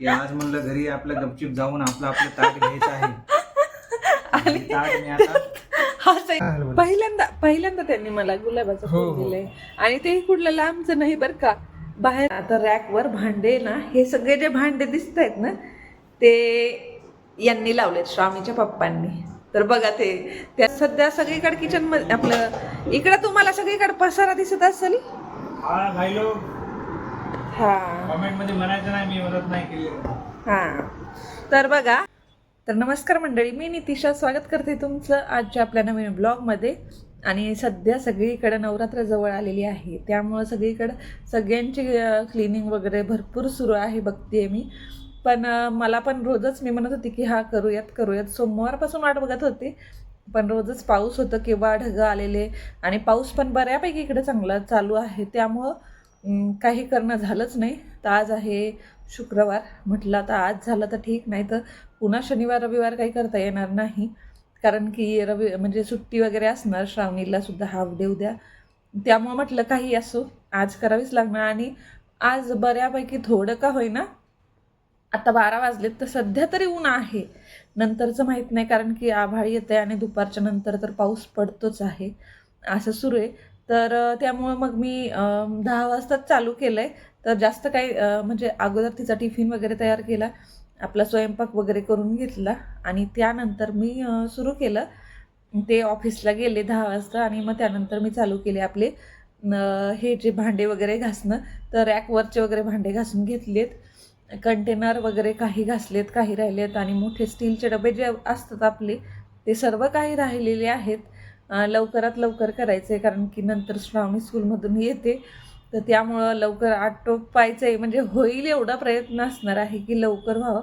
की आज म्हणलं घरी आपलं गपचिप जाऊन आपलं आपलं ताट घ्यायचं आहे. आणि ताट मी आता हा सही. पहिल्यांदा पहिल्यांदा त्यांनी मला गुलाबाचं हो, फूल हो. दिलंय. आणि ते कुठलं लांबचं नाही बरं का. बाहेर आता रॅकवर भांडे ना हे सगळे जे भांडे दिसत आहेत ना ते यांनी लावलेत स्वामीच्या पप्पांनी. तर बघा ते त्या सध्या सगळीकडे किचनमध्ये आपलं इकडं तुम्हाला सगळीकडे पसारा दिसत असेल? हा लोक हा. कमेंटमध्ये म्हणायचं नाही मी मदत नाही केली. हा. तर बघा तर नमस्कार मंडळी मी नितिशा. स्वागत करते तुमचं आजच्या आपल्या नवीन ब्लॉगमध्ये. आणि सध्या सगळीकडे नवरात्र जवळ आलेली आहे. त्यामुळं सगळीकडं सगळ्यांची क्लिनिंग वगैरे भरपूर सुरू आहे बघते मी. पण मला पण रोजच मी म्हणत होती की हा करूयात करूयात. सोमवारपासून वाट बघत होते पण रोजच पाऊस होतं किंवा ढगं आलेले. आणि पाऊस पण बऱ्यापैकी इकडे चांगला चालू आहे. त्यामुळं काही करणं झालंच नाही. तर आज आहे शुक्रवार. म्हटलं आता आज झालं तर ठीक नाही तर पुन्हा शनिवार रविवार काही करता येणार नाही. कारण की रवि म्हणजे सुट्टी वगैरे असणार श्रावणीला सुद्धा हाफ डे उद्या. त्यामुळं म्हटलं काही असो आज करावीच लागणार. आणि आज बऱ्यापैकी थोडं का होईना आता बारा वाजलेत तर सध्या तरी ऊन आहे. नंतरचं माहीत नाही कारण की आभाळ येते आणि दुपारच्या नंतर तर पाऊस पडतोच आहे. असं सुरू आहे. तर त्यामुळं मग मी दहा वाजताच चालू केलं आहे तर जास्त काही म्हणजे अगोदर तिचा टिफिन वगैरे तयार केला आपला स्वयंपाक वगैरे करून घेतला आणि त्यानंतर मी सुरू केलं. ते ऑफिसला गेले दहा वाजता आणि मग त्यानंतर मी चालू केले आपले हे जे भांडे वगैरे घासणं. तर रॅकवरचे वगैरे भांडे घासून घेतलेत. कंटेनर वगैरे काही घासलेत काही राहिलेत आणि मोठे स्टीलचे डबे जे असतात आपले ते सर्व काही राहिलेले आहेत. लवकरात लवकर करायचे कारण की नंतर श्रावणी स्कूलमधून येते. तर त्यामुळं लवकर आटोपायचं आहे म्हणजे होईल एवढा प्रयत्न असणार आहे की लवकर व्हावं.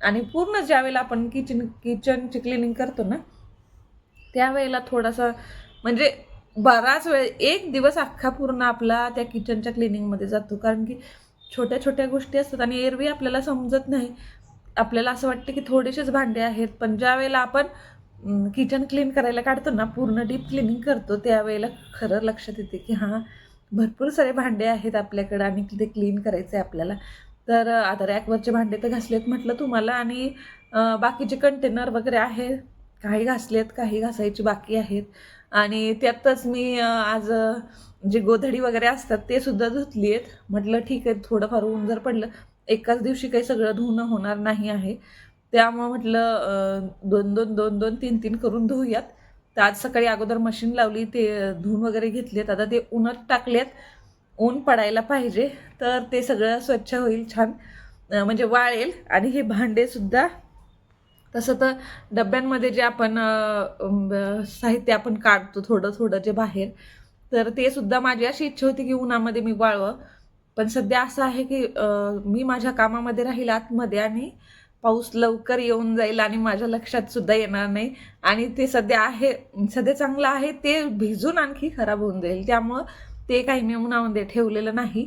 आणि पूर्ण ज्यावेळेला आपण किचन किचनची क्लिनिंग करतो ना त्यावेळेला थोडासा म्हणजे बराच वेळ एक दिवस अख्खा पूर्ण आपला त्या किचनच्या क्लिनिंगमध्ये जातो. कारण की छोट्या छोट्या गोष्टी असतात आणि एरवी आपल्याला समजत नाही. आपल्याला असं वाटतं की थोडेसेच भांडे आहेत पण ज्या वेळेला आपण किचन क्लीन करायला काढतो ना पूर्ण डीप क्लिनिंग करतो त्यावेळेला खरं लक्षात येते की हां भरपूर सारे भांडे आहेत आपल्याकडं आणि ते क्लीन करायचं आहे आपल्याला. तर आता रॅकवरचे भांडे तर घासलेत म्हटलं तुम्हाला आणि बाकीचे कंटेनर वगैरे आहे काही घासलेत काही घासायचे बाकी आहेत. आणि त्यातच मी आज जे गोधडी वगैरे असतात ते सुद्धा धुतली आहेत म्हटलं ठीक आहे थोडंफार ऊन जर पडलं एकाच दिवशी काही सगळं धुणं होणार नाही आहे. त्यामुळं म्हटलं दोन दोन दोन दोन तीन तीन करून धुऊयात. तर आज सकाळी अगोदर मशीन लावली ते धुवून वगैरे घेतलेत. आता ते उन्हात टाकलेत. ऊन पडायला पाहिजे तर ते सगळं स्वच्छ होईल छान. म्हणजे वाळेल आणि हे भांडेसुद्धा तसं तर डब्यांमध्ये जे आपण साहित्य आपण काढतो थोडं थोडं जे बाहेर तर ते सुद्धा माझी अशी इच्छा होती की उन्हामध्ये मी वाळवं. पण सध्या असं आहे की मी माझ्या कामामध्ये राहील आतमध्ये आणि पाऊस लवकर येऊन जाईल आणि माझ्या लक्षात सुद्धा येणार नाही. आणि ते सध्या आहे सध्या चांगलं आहे ते भिजून आणखी खराब होऊन जाईल. त्यामुळं ते काही मी उन्हामध्ये ठेवलेलं नाही.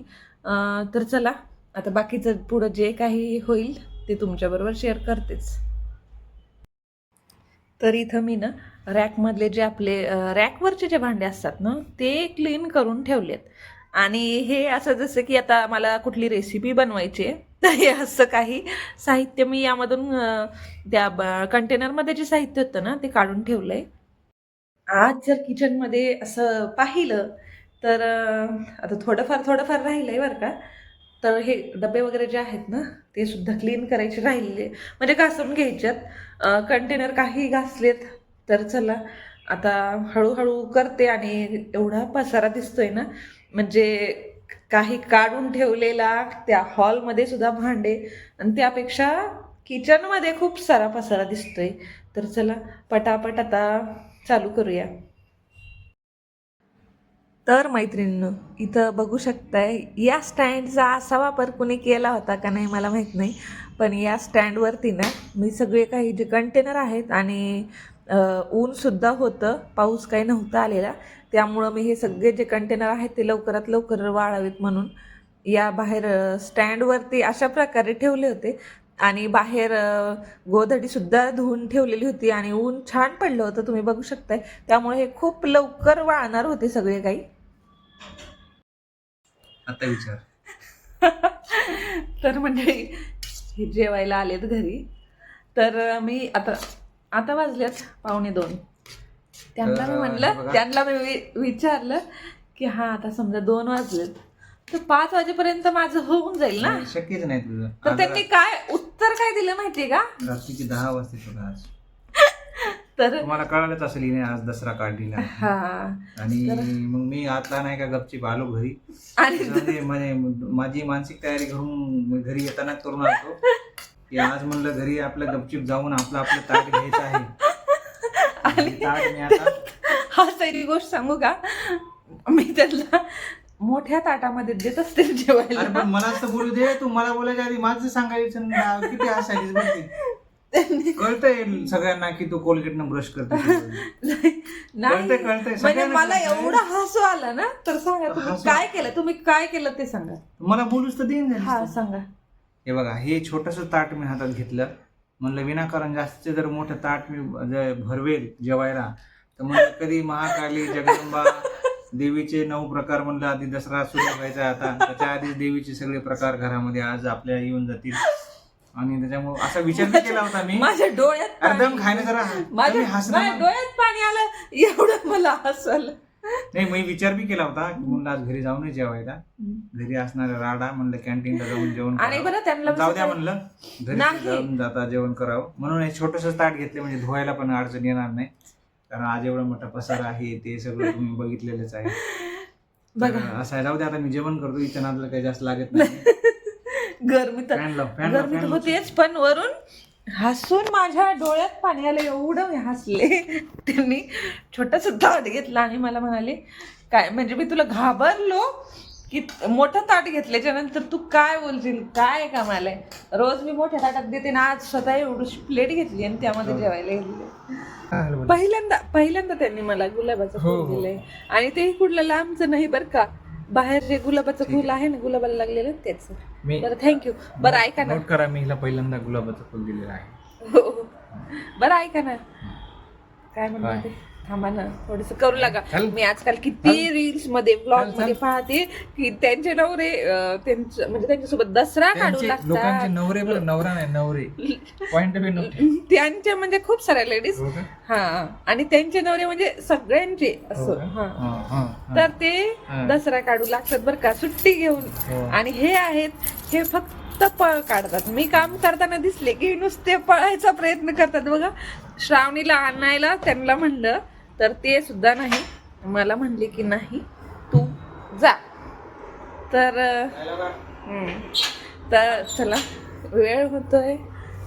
तर चला आता बाकीचं पुढं जे काही होईल ते तुमच्याबरोबर शेअर करतेच. तर इथं मी ना रॅकमधले जे आपले रॅकवरचे जे भांडे असतात ना ते क्लीन करून ठेवलेत. आणि हे असं जसं की आता मला कुठली रेसिपी बनवायची आहे तर हे असं काही साहित्य मी यामधून त्या कंटेनरमध्ये जे साहित्य होतं ना ते काढून ठेवलं आहे आज जर किचनमध्ये असं पाहिलं तर आता थोडंफार थोडंफार राहिलं आहे बरं का. तर हे डबे वगैरे जे आहेत ना ते सुद्धा क्लीन करायचे राहिले म्हणजे घासून घ्यायच्यात. कंटेनर काही घासलेत तर चला. आता हळूहळू करते आणि एवढा पसारा दिसतोय ना म्हणजे काही काढून ठेवलेला त्या हॉलमध्ये सुद्धा भांडे आणि त्यापेक्षा किचनमध्ये खूप सारा पसारा दिसतोय. तर चला पटापट आता चालू करूया. तर मैत्रिणींनो इथं बघू शकताय या स्टँडचा असा वापर कुणी केला होता का नाही मला माहीत नाही. पण या स्टँडवरती ना मी सगळे काही जे कंटेनर आहेत आणि ऊनसुद्धा होतं पाऊस काही नव्हता आलेला. त्यामुळं मी हे सगळे जे कंटेनर आहेत ते लवकरात लवकर वाळावेत म्हणून या बाहेर स्टँडवरती अशा प्रकारे ठेवले होते. आणि बाहेर गोधडीसुद्धा धुवून ठेवलेली होती आणि ऊन छान पडलं होतं तुम्ही बघू शकताय. त्यामुळे हे खूप लवकर वाळणार होते सगळे काही. आता विचार. तर म्हणजे जेवायला आलेत घरी. तर मी आता आता वाजल्यात पावणे दोन. त्यांना मी म्हणलं. त्यांना मी वि- विचारलं की हा आता समजा दोन वाजलेत तर पाच वाजेपर्यंत माझं होऊन जाईल ना? शक्यच नाही तुझं. तर आज त्यांनी काय उत्तर काय दिलं माहितीये का? रात्रीचे दहा वाजते तुला आज. तर तुम्हाला कळालंच असेल हिने आज दसरा काढलेला हा. आणि मग मी आता नाही का गपचीप आलो घरी. आणि म्हणजे माझी मानसिक तयारी करून मी घरी येताना करून आलो की आज म्हणलं घरी आपलं गपचीप जाऊन आपलं आपलं ताट घ्यायचं आहे आणि ताट मी आता हा सैरी गोष्ट सांगू का मी त्यांना मोठ्या ताटामध्ये देत असते अरे जेवायला पण मला असं बोलू दे तू मला बोलायच्या आधी माझं सांगायचं ना, किती हसायलीस बघ ती. त्यांनी कळतंय सगळ्यांना की तू कोलगेटनं ब्रश करते नाही कळतंय, कळतंय. म्हणजे सगळ्यांना मला कळतंय. एवढं हसू आलं ना तर सांगा तुम्ही हसू- काय केलं तुम्ही काय केलं ते सांगा मला बोलूच तर देईन हा झालीस तू. सांगा हे बघा हे छोटस ताट मी हातात घेतलं. म्हणलं विनाकारण जास्तीचे जर मोठं ताट मी भरवेल जेवायला तर म्हणलं कधी महाकाली जगदंबा देवीचे नऊ प्रकार म्हणलं आधी दसरा सुरू व्हायचा आता त्याच्या आधीच देवीचे सगळे प्रकार घरामध्ये आज आपल्या येऊन जातील. आणि त्याच्यामुळे असा विचार केला होता मी. माझ्या डोळ्यात एकदम खायला जरा माझ्या. डोळ्यात पाणी आलं एवढं मला हसू आलं नाही मी विचार बी केला होता की म्हणलं आज घरी जाऊन जेवायला. घरी असणारा राडा म्हणलं कॅन्टीनला जाऊन जेवण आणि. बरं त्यांना जाऊ द्या म्हणलं घरी नाही. जाऊन जाता जेवण करावं. म्हणून हे छोटस ताट घेतले म्हणजे धुवायला पण अडचण येणार नाही. कारण आज एवढा मोठा पसारा आहे ते सगळं तुम्ही बघितलेलंच आहे. तर बघा. असं आहे जाऊ द्या आता मी जेवण करतो इथं नादला काही जास्त लागत नाही. गरमी तर फॅन लाव फॅन लाव गरमी तर फॅन लाव. होतेच पण वरून हसून माझ्या डोळ्यात पाणी आलं एवढं मी हसले त्यांनी छोटस ताट घेतलं आणि मला म्हणाले काय म्हणजे मी तुला घाबरलो की मोठं ताट घेतल्याच्या नंतर तू काय बोलशील काय कामाला रोज मी मोठ्या ताटात देते ना आज स्वतः एवढी प्लेट घेतली आणि त्यामध्ये हो. जेवायला घेतली बोल. पहिल्यांदा पहिल्यांदा त्यांनी मला गुलाबाचं हो, फूल हो. दिलंय आणि ते कुठलं लांबचं नाही बरं का बाहेर जे गुलाबाचं फुल आहे. ना गुलाबाला लागलेलं त्याच मी बरं थँक्यू बरं ऐका ना. नोट करा मी हिला पहिल्यांदा गुलाबाचं फुल दिलेलं आहे. हो हो. बरं ऐका ना. काय काय? म्हणते? थांबा ना थोडस करू लागा. मी आजकाल किती रील्समध्ये ब्लॉग. मध्ये पाहते की त्यांचे नवरे अं, त्यांचं म्हणजे त्यांच्यासोबत दसरा काढू लागतात नवरे नवरा नाही नवरे पॉइंट त्यांच्या म्हणजे खूप साऱ्या लेडीज हो का? हा आणि त्यांचे नवरे म्हणजे सगळ्यांचे असं? हा. तर ते. दसरा काढू लागतात बरं का सुट्टी घेऊन हो. आणि हे आहेत हे फक्त पळ काढतात मी काम करताना दिसले की नुसते पळायचा प्रयत्न करतात बघा श्रावणीला आणायला त्यांना म्हणलं तर ते सुद्धा नाही. मला म्हणले की नाही तू जा. तर तर चला वेळ होतोय.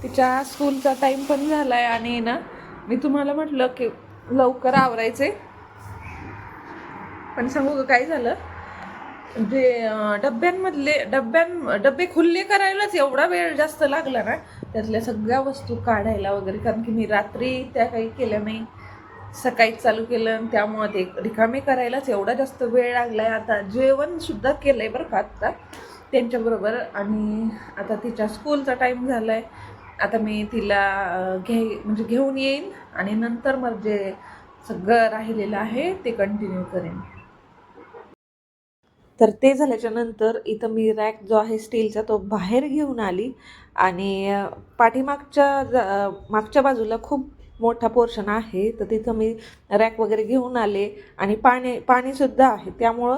तिच्या स्कूलचा टाईम पण झाला आहे आणि ना मी तुम्हाला म्हटलं की लवकर आवरायचे. पण सांगू का काय झालं? म्हणजे, जे डब्यांमधले डब्यां डबे खुल्ले करायलाच एवढा वेळ जास्त लागला ना त्यातल्या सगळ्या वस्तू काढायला वगैरे कारण की मी रात्री त्या काही केल्या नाही. सकाळीच चालू केलं आणि त्यामुळं ते रिकामे करायलाच एवढा जास्त वेळ लागला आहे आता जेवणसुद्धा केलं आहे बरं का आत्ता त्यांच्याबरोबर आणि आता तिच्या स्कूलचा टाईम झाला आहे आता मी तिला घे म्हणजे घेऊन येईन आणि नंतर मग जे सगळं राहिलेलं आहे ते कंटिन्यू करेन. तर ते झाल्याच्यानंतर इथं मी रॅक जो आहे स्टीलचा तो बाहेर घेऊन आली आणि पाठीमागच्या मागच्या बाजूला खूप मोठा पोर्शन आहे. तर तिथं मी रॅक वगैरे घेऊन आले आणि पाणी पाणीसुद्धा आहे. त्यामुळं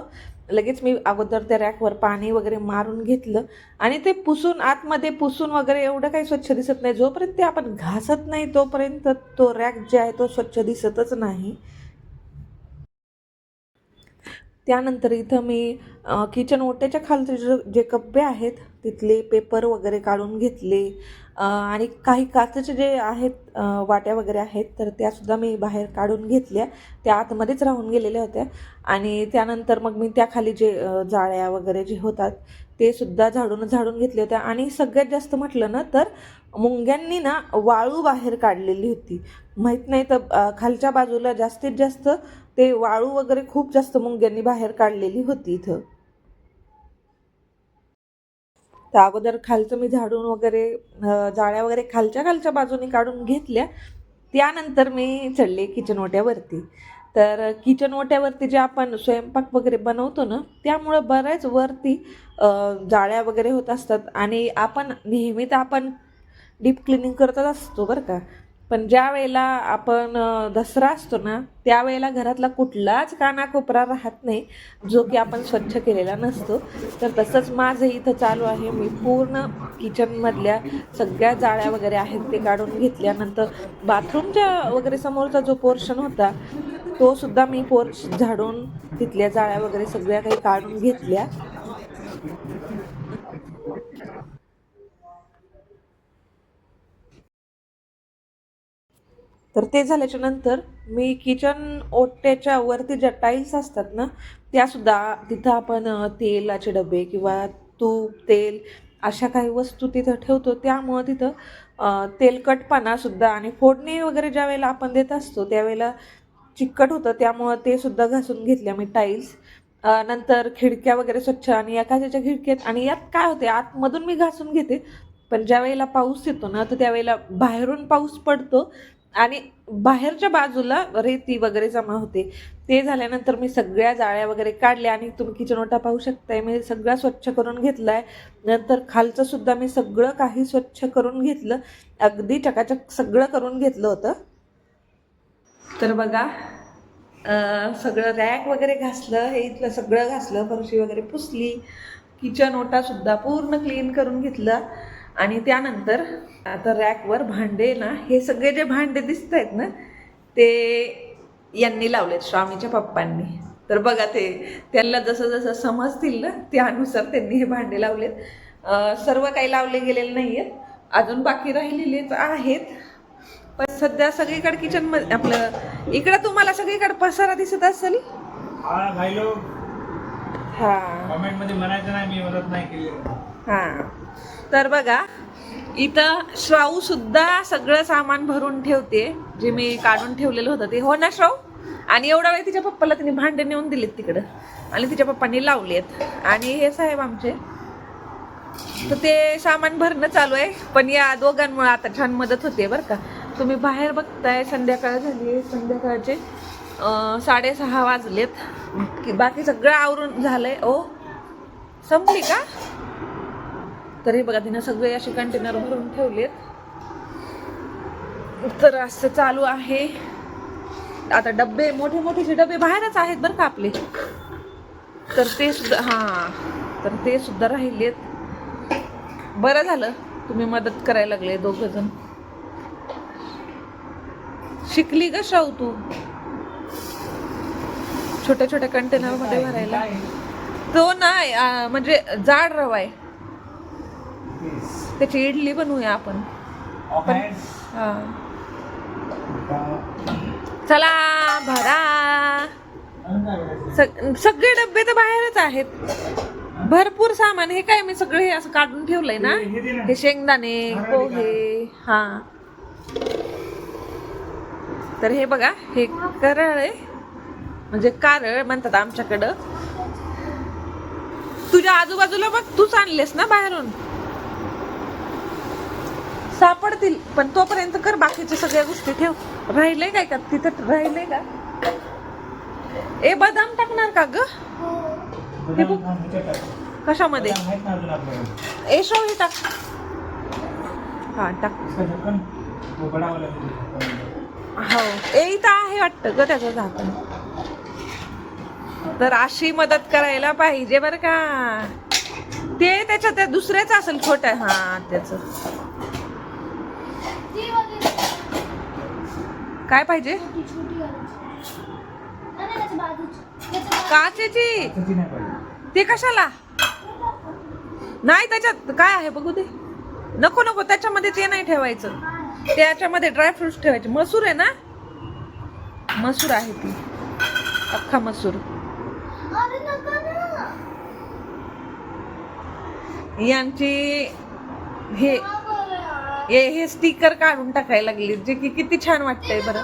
लगेच मी अगोदर त्या रॅकवर पाणी वगैरे मारून घेतलं आणि ते पुसून आतमध्ये पुसून वगैरे एवढं काही स्वच्छ दिसत नाही. जोपर्यंत ते आपण घासत नाही तोपर्यंत तो रॅक जे आहे तो स्वच्छ दिसतच नाही. त्यानंतर इथं मी किचन ओट्याच्या खालचे जे जे कप्पे आहेत तिथले पेपर वगैरे काढून घेतले. आणि काही काचेचे जे आहेत वाट्या वगैरे आहेत तर त्यासुद्धा मी बाहेर काढून घेतल्या. त्या आतमध्येच राहून गेलेल्या होत्या. आणि त्यानंतर मग मी त्याखाली जे जाळ्या वगैरे जे होतात ते सुद्धा झाडून झाडून घेतले होत्या. आणि सगळ्यात जास्त म्हटलं ना तर मुंग्यांनी ना वाळू बाहेर काढलेली होती. माहीत नाही तर खालच्या बाजूला जास्तीत जास्त ते वाळू वगैरे खूप जास्त मुंग्यांनी बाहेर काढलेली होती इथं. तर अगोदर खालचं मी झाडून वगैरे जाळ्या वगैरे खालच्या खालच्या बाजूने काढून घेतल्या. त्यानंतर मी चढले किचन ओट्यावरती. तर किचन ओट्यावरती जे आपण स्वयंपाक वगैरे बनवतो ना त्यामुळं बऱ्याच वरती जाळ्या वगैरे होत असतात. आणि आपण नेहमी तर आपण डीप क्लिनिंग करतच असतो बरं का. पण ज्या वेळेला आपण दसरा असतो ना त्यावेळेला घरातला कुठलाच कानाकोपरा राहत नाही जो की आपण स्वच्छ केलेला नसतो. तर तसंच माझं इथं चालू आहे. मी पूर्ण किचनमधल्या सगळ्या जाळ्या वगैरे आहेत ते काढून घेतल्यानंतर बाथरूमच्या वगैरे समोरचा जो पोर्शन होता तो सुद्धा मी पोर्च झाडून तिथल्या जाळ्या वगैरे सगळ्या काही काढून घेतल्या. तर ते झाल्याच्यानंतर मी किचन ओट्याच्या वरती ज्या टाईल्स असतात ना त्यासुद्धा तिथं आपण तेलाचे डबे किंवा तूप तेल अशा काही वस्तू तिथं ठेवतो. त्यामुळं तिथं तेलकटपणासुद्धा आणि फोडणी वगैरे ज्या वेळेला आपण देत असतो त्यावेळेला चिकट होतं त्यामुळं ते सुद्धा घासून घेतल्या मी टाईल्स नंतर खिडक्या वगैरे स्वच्छ आणि एखाद्याच्या खिडक्यात आणि यात काय होते आतमधून मी घासून घेते. पण ज्या वेळेला पाऊस येतो ना तर त्यावेळेला बाहेरून पाऊस पडतो. आणि बाहेरच्या बाजूला रेती वगैरे जमा होते. ते झाल्यानंतर मी सगळ्या जाळ्या वगैरे काढल्या आणि तुम्ही किचन ओटा पाहू शकताय. मी सगळा स्वच्छ करून घेतलाय. नंतर खालचं सुद्धा मी सगळं काही स्वच्छ करून घेतलं. अगदी चकाचक सगळं करून घेतलं होतं. तर बघा सगळं रॅक वगैरे घासलं. हे इथलं सगळं घासलं. फरशी वगैरे पुसली. किचन ओटा सुद्धा पूर्ण क्लीन करून घेतलं. आणि त्यानंतर आता रॅकवर भांडे ना हे सगळे जे भांडे दिसत आहेत ना ते यांनी लावलेत स्वामीच्या पप्पांनी. तर बघा ते त्यांना जसं जसं समजतील ना त्यानुसार त्यांनी हे भांडे लावलेत. सर्व काही लावले गेलेले नाही आहेत अजून बाकी राहिलेलेच आहेत. पण सध्या सगळीकडे किचनमध्ये आपलं इकडं तुम्हाला सगळीकडे पसारा दिसत असेल? हा म्हणायचं नाही मी मदत नाही केली हा. तर बघा इथं श्राऊ सुद्धा सगळं सामान भरून ठेवते जे मी काढून ठेवलेलं होतं ते. हो ना श्राऊ? आणि एवढा वेळ तिच्या पप्पाला तिने भांडे नेऊन दिलेत तिकडं. आणि तिच्या पप्पांनी लावलेत. आणि हे साहेब आमचे. तर ते सामान भरणं चालू आहे. पण या दोघांमुळे आता छान मदत होते बरं का. तुम्ही बाहेर बघताय संध्याकाळ झाली संध्याकाळचे साडेसहा वाजलेत. की बाकी सगळं आवरून झालंय. ओ संपली का? तरी बघा तिनं सगळे असे कंटेनर भरून ठेवलेत. तर असं चालू आहे. आता डब्बे मोठे मोठेचे डबे बाहेरच आहेत बरं का आपले. तर ते सुद्धा हां तर ते सुद्धा राहिलेत. बरं झालं तुम्ही मदत करायला लागले दोघं जण. शिकली का शाऊ तू. छोट्या छोट्या कंटेनरमध्ये भरायला. तो नाही म्हणजे जाड रवा आहे. त्याची इडली बनवूया आपण. हा. चला भरा. सग- सगळे डबे तर बाहेरच आहेत. भरपूर सामान हे काय मी सगळे असं काढून ठेवलंय ना? हे- हे ना. हे शेंगदाणे पोहे हा. तर हे बघा हे करळ आहे. म्हणजे कारळ म्हणतात आमच्याकडं. तुझ्या आजूबाजूला बघ तूच आणलेस ना बाहेरून? सापडतील. पण तोपर्यंत कर बाकीच्या सगळ्या गोष्टी ठेव. राहिले काय का तिथं राहिले का? ए बदाम टाकणार का ग? हे बघ. कशामध्ये? ए शो हे टाक. हा टाक. हो. ए इथं आहे वाटतं ग त्याचं झाकण. तर अशी मदत करायला पाहिजे बरं का. ते त्याच्या त्या दुसऱ्याचं असेल छोट्या हा त्याचं ती वगैरे काय पाहिजे? काचेची. ते कशाला? नाही त्याच्यात काय आहे बघू दे. नको नको त्याच्यामध्ये ते नाही ठेवायचं. त्याच्यामध्ये ड्रायफ्रुट्स ठेवायचे. मसूर आहे ना? मसूर आहे ती. अख्खा मसूर. यांची हे हे हे स्टिकर काढून टाकायला लागले जे की किती छान वाटतंय बरं.